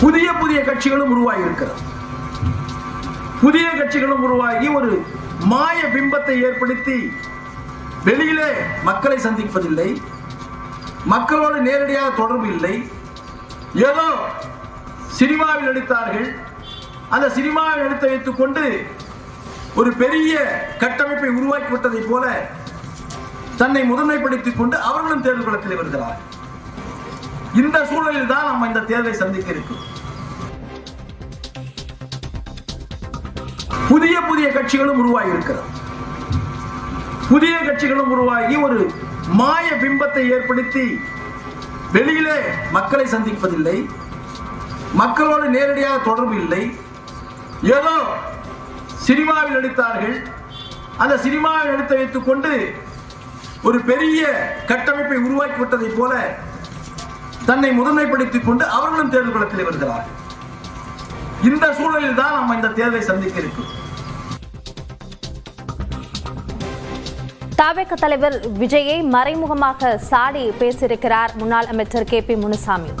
புதிய புதிய கட்சிகளும் உருவாகி இருக்கிறது புதிய கட்சிகளும் உருவாகி ஒரு மாய பிம்பத்தை ஏற்படுத்தி வெளியிலே மக்களை சந்திப்பதில்லை. மக்களோடு நேரடியாக தொடர்பு இல்லை. ஏதோ சினிமாவில் நடித்தார்கள். அந்த சினிமாவில் நடித்து வைத்துக் கொண்டு ஒரு பெரிய கட்டமைப்பை உருவாக்கி விட்டதை போல தன்னை முதன்மைப்படுத்திக் கொண்டு அவர்களும் தேர்தல் களத்தில் வருகிறார். இந்த சூழலில் தான் நம்ம இந்த தேர்தலை சந்திக்க இருக்கிறோம். புதிய புதிய கட்சிகளும் உருவாகி இருக்கிறது. புதிய கட்சிகளும் உருவாகி ஒரு மாய பிம்பத்தை ஏற்படுத்தி வெளியிலே மக்களை சந்திப்பதில்லை. மக்களோடு நேரடியாக தொடர்பு இல்லை. ஏதோ சினிமாவில் நடித்தார்கள். அந்த சினிமாவில் நடித்து வைத்துக் கொண்டு ஒரு பெரிய கட்டமைப்பை உருவாக்கி விட்டதை போல தன்னை முதன்மைப்படுத்திக் கொண்டு அவர்களும் தேர்தல் களத்தில் வருகிறார்கள். இந்த சூழலில் தான் நம்ம இந்த தேர்தலை சந்திக்க இருக்கிறோம். தாவேக தலைவர் விஜயை மறைமுகமாக சாடி பேசியிருக்கிறார் முன்னாள் அமைச்சர் கே பி முனுசாமி.